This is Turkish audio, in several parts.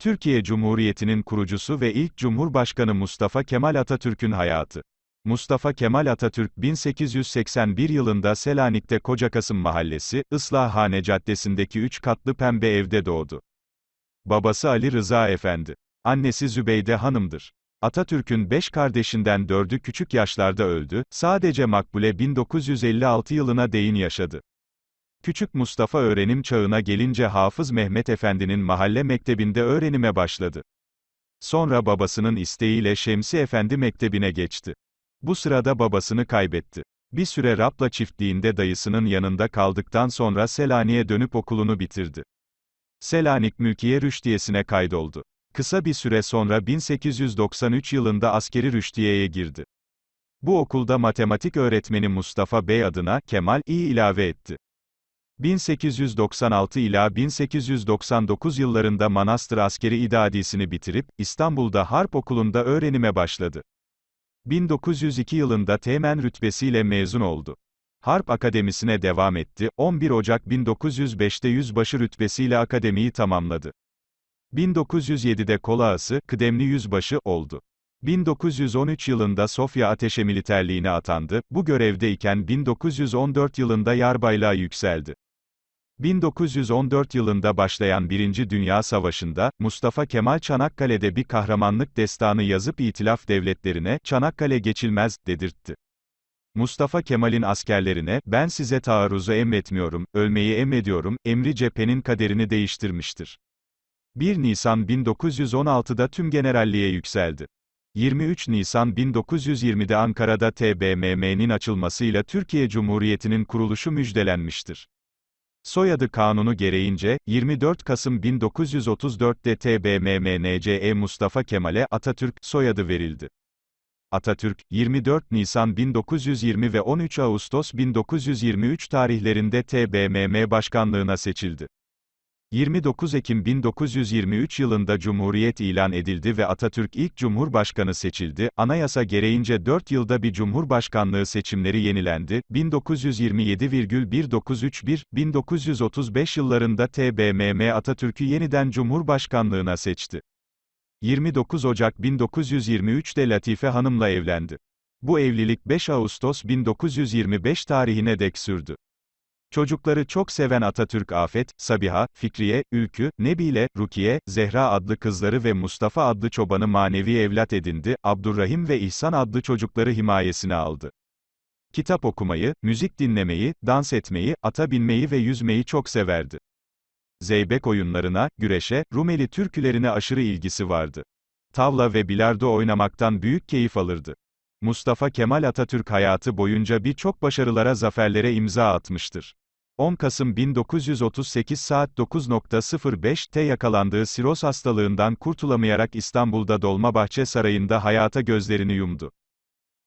Türkiye Cumhuriyeti'nin kurucusu ve ilk Cumhurbaşkanı Mustafa Kemal Atatürk'ün hayatı. Mustafa Kemal Atatürk, 1881 yılında Selanik'te Kocakasım Mahallesi, Islahhane Caddesi'ndeki üç katlı pembe evde doğdu. Babası Ali Rıza Efendi. Annesi Zübeyde Hanım'dır. Atatürk'ün beş kardeşinden dördü küçük yaşlarda öldü, sadece Makbule 1956 yılına değin yaşadı. Küçük Mustafa öğrenim çağına gelince Hafız Mehmet Efendi'nin mahalle mektebinde öğrenime başladı. Sonra babasının isteğiyle Şemsi Efendi mektebine geçti. Bu sırada babasını kaybetti. Bir süre Rapla çiftliğinde dayısının yanında kaldıktan sonra Selanik'e dönüp okulunu bitirdi. Selanik Mülkiye Rüştiyesi'ne kaydoldu. Kısa bir süre sonra 1893 yılında askeri rüştiyeye girdi. Bu okulda matematik öğretmeni Mustafa Bey adına Kemal İ ilave etti. 1896 ila 1899 yıllarında Manastır Askeri İdadisini bitirip, İstanbul'da Harp Okulu'nda öğrenime başladı. 1902 yılında teğmen rütbesiyle mezun oldu. Harp Akademisi'ne devam etti, 11 Ocak 1905'te yüzbaşı rütbesiyle akademiyi tamamladı. 1907'de kolağası, kıdemli yüzbaşı, oldu. 1913 yılında Sofya Ateşe Militerliğine atandı, bu görevdeyken 1914 yılında yarbaylığa yükseldi. 1914 yılında başlayan Birinci Dünya Savaşı'nda, Mustafa Kemal Çanakkale'de bir kahramanlık destanı yazıp itilaf devletlerine, Çanakkale geçilmez, dedirtti. Mustafa Kemal'in askerlerine, ben size taarruzu emretmiyorum, ölmeyi emrediyorum, emri cephenin kaderini değiştirmiştir. 1 Nisan 1916'da tüm generalliğe yükseldi. 23 Nisan 1920'de Ankara'da TBMM'nin açılmasıyla Türkiye Cumhuriyeti'nin kuruluşu müjdelenmiştir. Soyadı kanunu gereğince, 24 Kasım 1934'te TBMMNCE Mustafa Kemal'e Atatürk soyadı verildi. Atatürk, 24 Nisan 1920 ve 13 Ağustos 1923 tarihlerinde TBMM başkanlığına seçildi. 29 Ekim 1923 yılında Cumhuriyet ilan edildi ve Atatürk ilk Cumhurbaşkanı seçildi. Anayasa gereğince 4 yılda bir Cumhurbaşkanlığı seçimleri yenilendi. 1927,1931, 1935 yıllarında TBMM Atatürk'ü yeniden Cumhurbaşkanlığına seçti. 29 Ocak 1923'te Latife Hanım'la evlendi. Bu evlilik 5 Ağustos 1925 tarihine dek sürdü. Çocukları çok seven Atatürk Afet, Sabiha, Fikriye, Ülkü, Nebile, Rukiye, Zehra adlı kızları ve Mustafa adlı çobanı manevi evlat edindi, Abdurrahim ve İhsan adlı çocukları himayesine aldı. Kitap okumayı, müzik dinlemeyi, dans etmeyi, ata binmeyi ve yüzmeyi çok severdi. Zeybek oyunlarına, güreşe, Rumeli türkülerine aşırı ilgisi vardı. Tavla ve bilardo oynamaktan büyük keyif alırdı. Mustafa Kemal Atatürk hayatı boyunca birçok başarılara zaferlere imza atmıştır. 10 Kasım 1938 saat 9.05'te yakalandığı siroz hastalığından kurtulamayarak İstanbul'da Dolmabahçe Sarayı'nda hayata gözlerini yumdu.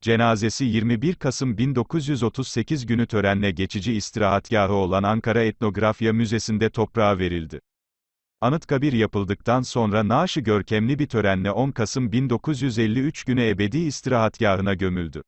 Cenazesi 21 Kasım 1938 günü törenle geçici istirahatgahı olan Ankara Etnografya Müzesi'nde toprağa verildi. Anıtkabir yapıldıktan sonra naaşı görkemli bir törenle 10 Kasım 1953 günü ebedi istirahatgahına gömüldü.